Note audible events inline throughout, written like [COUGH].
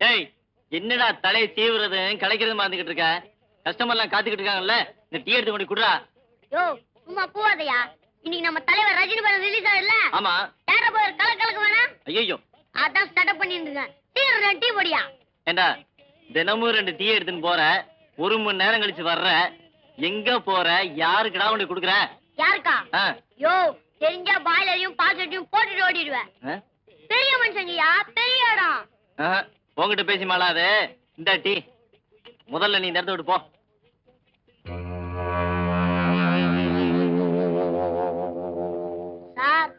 டேய் என்னடா தலையை சீவுறது? கலைக்கிறது மறந்துகிட்டு இருக்க? கஸ்டமர் எல்லாம் காத்துக்கிட்டு இருக்காங்கல்ல? இந்த டீ எடுத்து கொண்டு குடுறா. யோ சும்மா போவாதையா. இன்னைக்கு நம்ம தலைவர் ரஜினி படம் ரிலீஸ் ஆகுதுல்ல? ஆமா. போய் ஒரு கல கலக்கு வேணாம் ஐயோ அதான் ஸ்டார்ட் பண்ணிருந்துங்க சீக்கிரம் டீ போடியா? ஏண்டா தினமும் ரெண்டு டீ எடுத்துன்னு போற? ஒரு மணி நேரம் கழிச்சு வர்ற? எங்க போற? யாருக்குடா கொண்டு குடுக்குற? யாருக்கா? யோ தெரிஞ்சா பாய்லரையும் பாக்கெட்டையும் போட்டுட்டு ஓடிடுவேன். பெரிய மனுஷங்கய்யா பெரிய இடம். ஆ, உன்கிட்ட பேசி மாளாது. இந்த டீ. முதல்ல நீ இடத்த விட்டு போ. சார்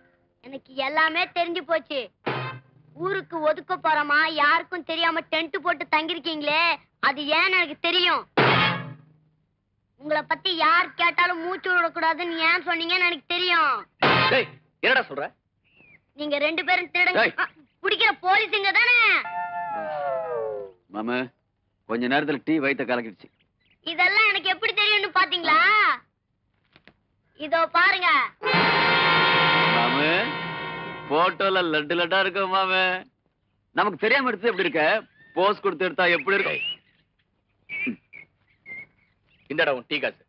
எனக்கு எல்லாமே தெரிஞ்சு போச்சு. ஊருக்கு ஒதுக்க போறோமா யாருக்கும் தெரியாம டென்ட் போட்டு தங்கிருக்கீங்களே அது ஏன்னு எனக்கு தெரியும். உங்களை பத்தி யார் கேட்டாலும் மூச்சு விடக்கூடாதுன்னு ஏன் சொன்னீங்கன்னு எனக்கு தெரியும். என்னடா சொல்ற? நீங்க ரெண்டு பேரும் திருடுங்க. ஏய். பிடிக்கிற போலீஸுங்க தானே? மாமு கொஞ்ச நேரத்துல டீ வயித்த கலக்கிடுச்சு. இதெல்லாம் எனக்கு எப்படி தெரியும்னு பாத்தீங்களா? இதோ பாருங்க. மாமு போட்டோல லட்டு லட்டா இருக்க மாமு. நமக்கு தெரியாம எடுத்து எப்படி இருக்க? போஸ் கொடுத்து எடுத்தா எப்படி இருக்கும்? இந்தடா உன் டீ காசு.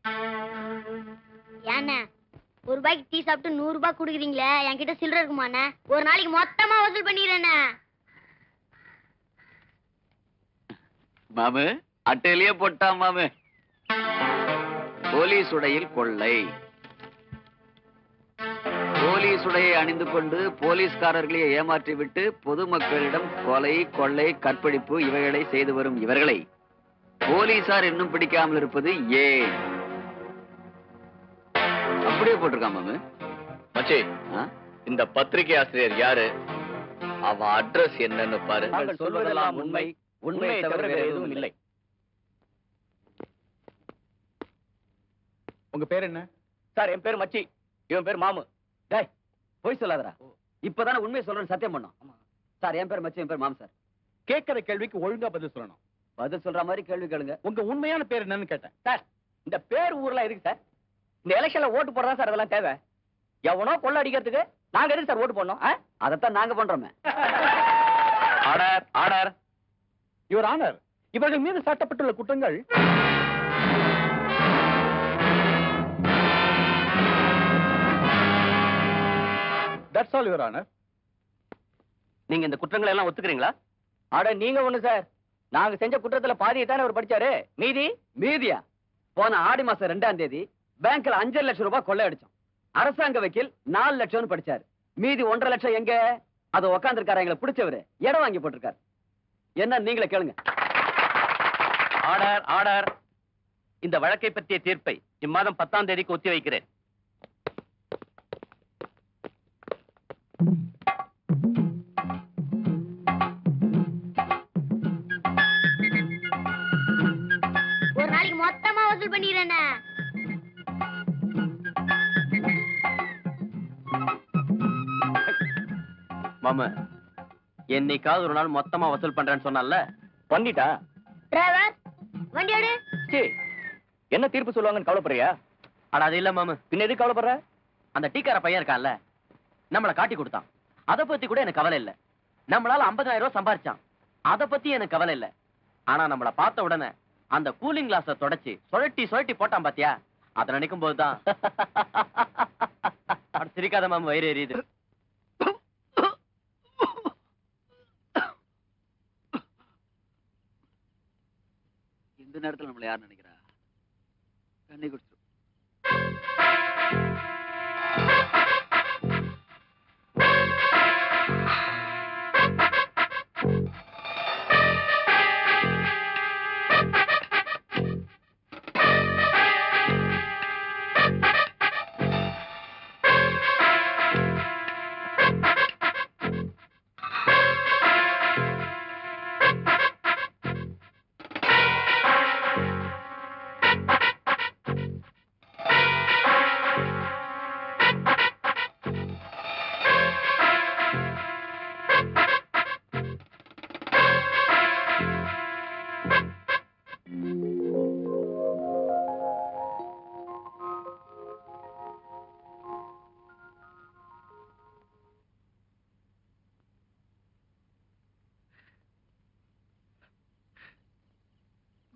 ஏண்ணே ஒரு ரூபாய்க்கு டீ சாப்பிட்டு நூறு ரூபாய் குடுக்குறீங்களே என்கிட்ட சில்லறை இருக்குமாண்ணே ஒரு நாளைக்கு மொத்தமா வசூல் பண்ணிடுறேண்ணே. மாமு அட்டையிலேயே போட்டா மாமு. போலீஸ் உடையில் கொள்ளை. போலீஸ் உடையை அணிந்து கொண்டு போலீஸ்காரர்களை ஏமாற்றி விட்டு பொதுமக்களிடம் கொலை கொள்ளை கற்பழிப்பு இவைகளை செய்து வரும் இவர்களை. போலீசார் இன்னும் பிடிக்காமல் இருப்பது ஏன்? அப்படியே போட்டிருக்கான் மாமு. மச்சி? இந்த பத்திரிகை ஆசிரியர் யாரு? அவன் அட்ரஸ் என்னன்னு பாரு சொல்வதெல்லாம் உண்மை. உண்மையை தவிர வேறு எதுவும் இல்லை. உங்க பேர் என்ன? சார் என் பேர் மச்சி. இவன் பேர் மாமு. டேய் போய் சொல்லாதடா. இப்பதானே உண்மையை சொல்றேன்னு சத்தியம் பண்ணோம். சார் என் பேர் மச்சி என் பேர் மாம் சார். கேட்கிற கேள்விக்கு ஒழுங்கா பதில் சொல்லணும். பதில் சொல்ற மாதிரி கேள்வி கேளுங்க. உங்க உண்மையான பேர் என்னன்னு கேட்டேன். சார் இந்த பேர் ஊர்ல இருக்கு சார். இந்த எலெக்ஷன்ல ஓட்டு போடுறதா சார் அதெல்லாம் தேவை? எவனோ கொள்ள அடிக்கிறதுக்கு நாங்க எதுக்கு சார் ஓட்டு போடணும்? அதைத்தான் நாங்க பண்றோமே. Order order. யுவர் ஆனர் இவர்கள் மீது சாட்டப்பட்டுள்ள குற்றங்கள் தட்ஸ் ஆல் யுவர் ஆனர் நீங்க இந்த குற்றங்களை எல்லாம் ஒத்துக்கிறீங்களா? அட நீங்க ஒண்ணு சார். நாங்க செஞ்ச குற்றத்துல பாதியை தானே அவர் படிச்சாரு? மீதி? மீதியா? போன ஆடி மாசம் ரெண்டாம் தேதி பேங்க்ல அஞ்சரை லட்சம் ரூபாய் கொள்ளை அடிச்சோம் அரசாங்க வக்கீல் நாலு லட்சம்னு படிச்சாரு. மீதி ஒன்றரை லட்சம் எங்க? அது உக்காந்துருக்காரு எங்களை பிடிச்சவரு. இடம் வாங்கி போட்டிருக்காரு. என்ன நீங்களே கேளுங்க. ஆர்டர் ஆர்டர் இந்த வழக்கை பற்றிய தீர்ப்பை இம்மாதம் பத்தாம் தேதிக்கு ஒத்தி வைக்கிறேன். ஒரு நாளைக்கு மொத்தமா வசூல் பண்ணிடுறேண்ணே. மாமா என்னைக்காவது ஒரு நாள் மொத்தமா வசூல் பண்றேன்னு சொன்னால பண்ணிட்டா? டிரைவர் வண்டி எடு. சீ என்ன தீர்ப்பு சொல்லுவாங்கன்னு கவலைப்படுறியா? அட அது இல்ல மாமா. பின்ன எதுக்கு கவலைப்படுற? அந்த டீக்கார பையன் இருக்கான்ல நம்மள காட்டி கொடுத்தான். அத பத்தி கூட எனக்கு கவலை இல்ல. நம்மளால 50000 ரூபாய் சம்பாரிச்சான். அத பத்தி எனக்கு கவலை இல்ல. ஆனா நம்மள பார்த்த உடனே அந்த கூலிங் கிளாஸ தொடச்சி சுழட்டி சுழட்டி போட்டான் பாத்தியா? அத நினைக்கும் போதுதான். [LAUGHS] அட சிரிக்காத மாமா வயிறு எரியுது. இந்த நேரத்தில் நம்மளை யார் நினைக்கிறா? தண்ணி குடிச்சு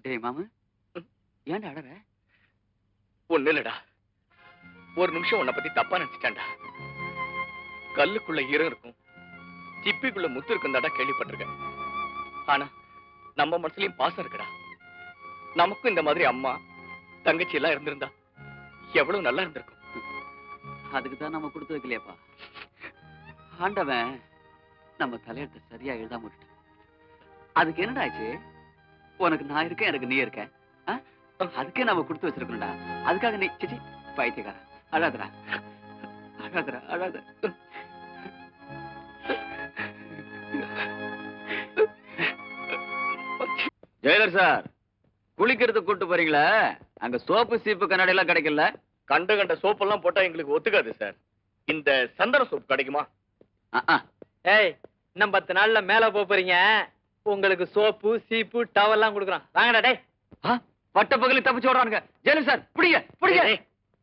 டேய் மாமு. ஏன்டா அழற ஒண்ணு இல்லடா. ஒரு நிமிஷம் உன்னை பத்தி தப்பா நினைச்சிட்டேன்டா. கல்லுக்குள்ள ஈரம் இருக்கும். சிப்பிக்குள்ள முத்து இருக்கும் தாடா கேள்விப்பட்டிருக்கேன். ஆனா நம்ம மனசுலயும் பாசம் இருக்குடா. நமக்கும் இந்த மாதிரி அம்மா தங்கச்சி எல்லாம் இருந்திருந்தா எவ்வளவு நல்லா இருந்திருக்கும். அதுக்கு தான் நம்ம கொடுத்து வைக்கலையாப்பா. ஆண்டவன் நம்ம தலையெழுத்தை சரியா எழுதாம விட்டுட்டான். அதுக்கு என்னடா ஆச்சு? உனக்கு நான் இருக்கேன் எனக்கு நீ இருக்க ஆ? அதுக்கே நம்ம கொடுத்து வச்சிருக்கோம்டா அதுக்காக நீ சிச்சி பைத்தியக்கார அழாதடா. அழாதடா அழாத. ஜெயலர் சார் குளிக்கிறதுக்கு கூட்டு போறீங்களா? அங்க சோப்பு சீப்பு கண்ணாடி எல்லாம் கிடைக்கல. கண்ட கண்ட சோப்பெல்லாம் போட்டா எங்களுக்கு ஒத்துக்காது சார். இந்த சந்தன சோப் கிடைக்குமா. ஏய் இன்னும் பத்து நாள்ல மேல போப் போறீங்க. உங்களுக்கு சோப்பு சீப்பு டவல்லாம் கொடுக்குறோம் வாங்கடா டேய். ஆ, பட்ட பகலி தப்பிச்சு ஓடுறானுங்க. ஜெயலர் சார் பிடிங்க பிடிங்க.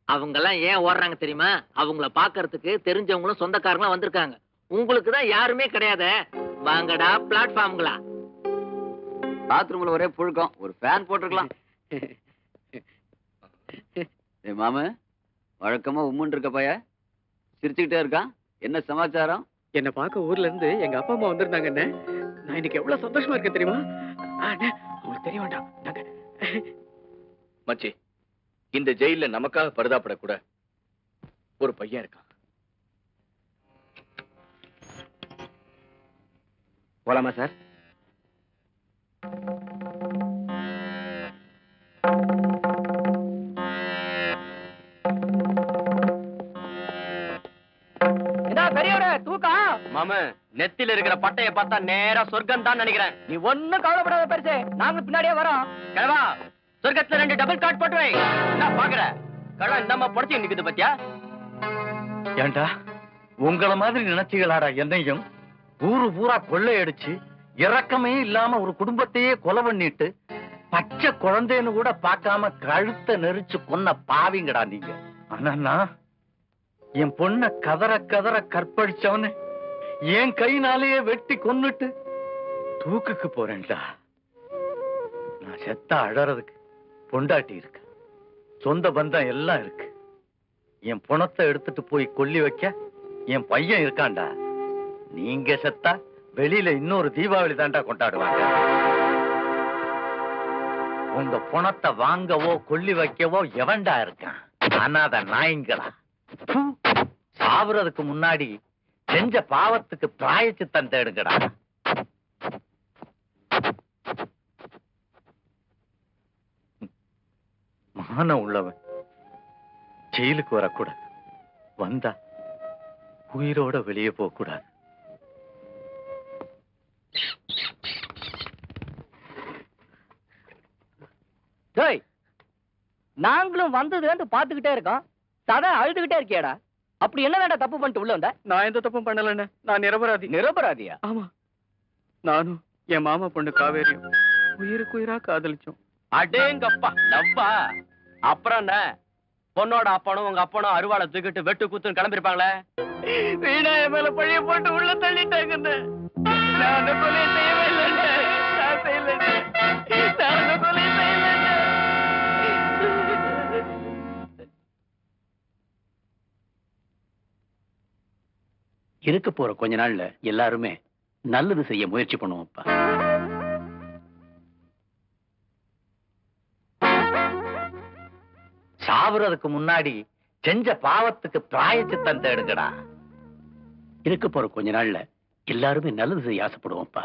அவங்க எல்லாம் ஏன் ஓடுறாங்க தெரியுமா? அவங்கள பாக்குறதுக்கு தெரிஞ்சவங்களும் சொந்தக்காரங்களும் வந்திருக்காங்க. உங்களுக்கு தான் யாருமே கிடையாதே. வாங்கடா பிளாட்ஃபார்ம்களா பாத்ரூம்ல ஒரே புழுக்கம். ஒரு ஃபேன் போட்டிருக்கலாம். ஏய் மாமு வழக்கமா உம்முன்னு இருக்க பைய சிரிச்சுக்கிட்டே இருக்கான். என்ன சமாச்சாரம்? என்ன பார்க்க ஊர்ல இருந்து எங்க அப்பா அம்மா வந்திருந்தாங்க அண்ணே நான் இன்னைக்கு எவ்வளவு சந்தோஷமா இருக்கேன் தெரியுமா? உங்களுக்கு தெரிய வேண்டாம். நாங்க மச்சி இந்த ஜெயில நமக்காக பரிதாபப்படக்கூட ஒரு பையன் இருக்கான். போலாமா சார்? நெத்தில இருக்கிற பட்டைய பார்த்தா நேரா சொர்க்கம் தான் நினைக்கிறேன். நீ ஒண்ணும் கவலைப்படாத பெருசு. நாங்க பின்னாடியே வரோம். கிழவா சொர்க்கத்துல ரெண்டு டபுள் காட் போட்டு வை. என்ன பாக்குற. கடா இந்தாம புடச்சி நிக்குது பத்தியா? ஏண்டா உங்கள மாதிரி நினைச்சுகளாடா என்னையும். ஊரு பூரா கொள்ளையடிச்சு இரக்கமே இல்லாம ஒரு குடும்பத்தையே கொலை பண்ணிட்டு பச்சை குழந்தைன்னு கூட பார்க்காம கழுத்தை நெரிச்சு கொன்ன பாவிங்கடா நீங்க. ஆனா நான் என் பொண்ண கதற கதற கற்பழிச்சவனு. என் கையினாலேயே வெட்டி கொன்னுட்டு தூக்குக்கு போறேன்டா. நான் செத்தா அழறதுக்கு பொண்டாட்டி இருக்கு. சொந்த பந்தம் எல்லாம் இருக்கு. என் பணத்தை எடுத்துட்டு போய் கொல்லி வைக்க என் பையன் இருக்கான்டா. நீங்க செத்தா வெளியில இன்னொரு தீபாவளி தாண்டா கொண்டாடுவாங்க. உங்க பணத்தை வாங்கவோ கொல்லி வைக்கவோ எவன்டா இருக்கான்? அனாத நாய்ங்களா? சாவுறதுக்கு முன்னாடி செஞ்ச பாவத்துக்கு பிராயச்சித்தம் தேடுங்கடா. மானம் உள்ளவன். ஜெயிலுக்கு வரக்கூடாது. வந்தா உயிரோட வெளியே போகக்கூடாது. கூடாது நாங்களும் வந்ததுன்னு பாத்துக்கிட்டே இருக்கோம். சதை அழுதுகிட்டே இருக்கியாடா. அப்படி என்ன வேண்டாம் தப்பு பண்ணிட்டு உள்ள வந்த? நான் எந்த தப்பும் பண்ணலன்னு நான் நிரபராதி. நிரபராதியா? ஆமா. நானும் என் மாமா பொண்ணு காவேரியும் உயிருக்கு உயிரா காதலிச்சோம். அடேங்கப்பா லவ்வா. அப்புறம் என்ன? பொண்ணோட அப்பனும் உங்க அப்பனும் அருவாளை தூக்கிட்டு வெட்டு குத்துன்னு கிளம்பிருப்பாங்களே? வீணா என் மேல பழிய போட்டு உள்ள தள்ளிட்டாங்கன்னு இருக்க போற கொஞ்ச நாள்ல எல்லாருமே நல்லது செய்ய முயற்சி பண்ணுவோம்ப்பா. சாவுறதுக்கு முன்னாடி செஞ்ச பாவத்துக்கு பிராயச்சித்தம் தேடுங்கடா இருக்க போற கொஞ்ச நாள்ல எல்லாருமே நல்லது செய்ய ஆசைப்படுவோம்ப்பா.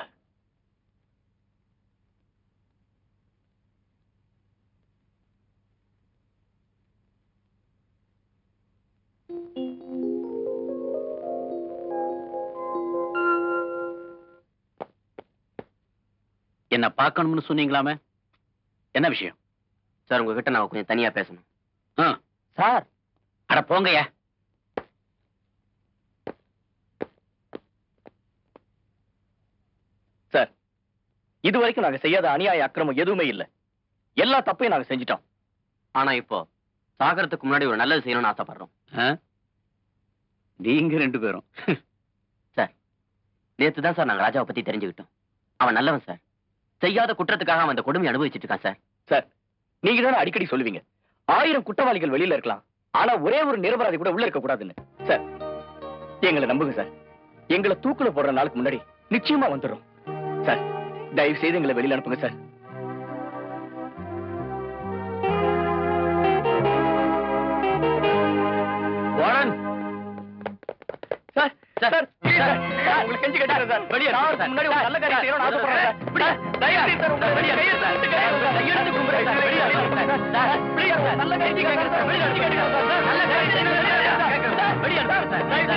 என்ன பார்க்கணும்னு சொன்னீங்களாமே? என்ன விஷயம்? சார் உங்ககிட்ட நான் கொஞ்சம் தனியா பேசணும். சார். அட போங்கய்யா. சார் இது வரைக்கும் நாங்க செய்யாத அநியாய அக்கிரமம் எதுவுமே இல்ல. எல்லா தப்பையும் நாங்க செஞ்சிட்டோம். ஆனா இப்போ சாகறதுக்கு முன்னாடி ஒரு நல்லது செய்யணும்னு ஆசைப்படுறோம்? நீங்க ரெண்டு பேரும். நேத்து தான் சார் நாங்க ராஜாவை பத்தி தெரிஞ்சுக்கிட்டோம். அவன் நல்லவன் சார். செய்யாத குற்றத்துக்காக அவன் அந்த கொடுமை அனுபவிச்சுட்டு இருக்கான் சார். சார் நீங்க தானே அடிக்கடி சொல்லுவீங்க. ஆயிரம் குற்றவாளிகள் வெளியில இருக்கலாம். ஆனா ஒரே ஒரு நிரபராதி கூட உள்ள இருக்க கூடாதுன்னு. சார் எங்களை நம்புங்க சார். எங்களை தூக்குல போடுற நாளுக்கு முன்னாடி நிச்சயமா வந்துடுறோம். சார் தயவு செய்து எங்களை வெளியில அனுப்புங்க சார் சார் சார் கெஞ்சி கேட்டாரு சார் வெளியே முன்னாடி நல்ல காரியம் ஆசைப்படுறேன் செய்து சார் உங்களை வெளியே வெளியே சார் எடுத்து கும்பிடுறேன் சார் வெளியே சார் வெளியே சார் நல்ல கெஞ்சி கேட்கறேன் சார் வெளியே அடிச்சு கேட்கறேன் சார் நல்ல சார் வெளியே சார் சார் வெளியே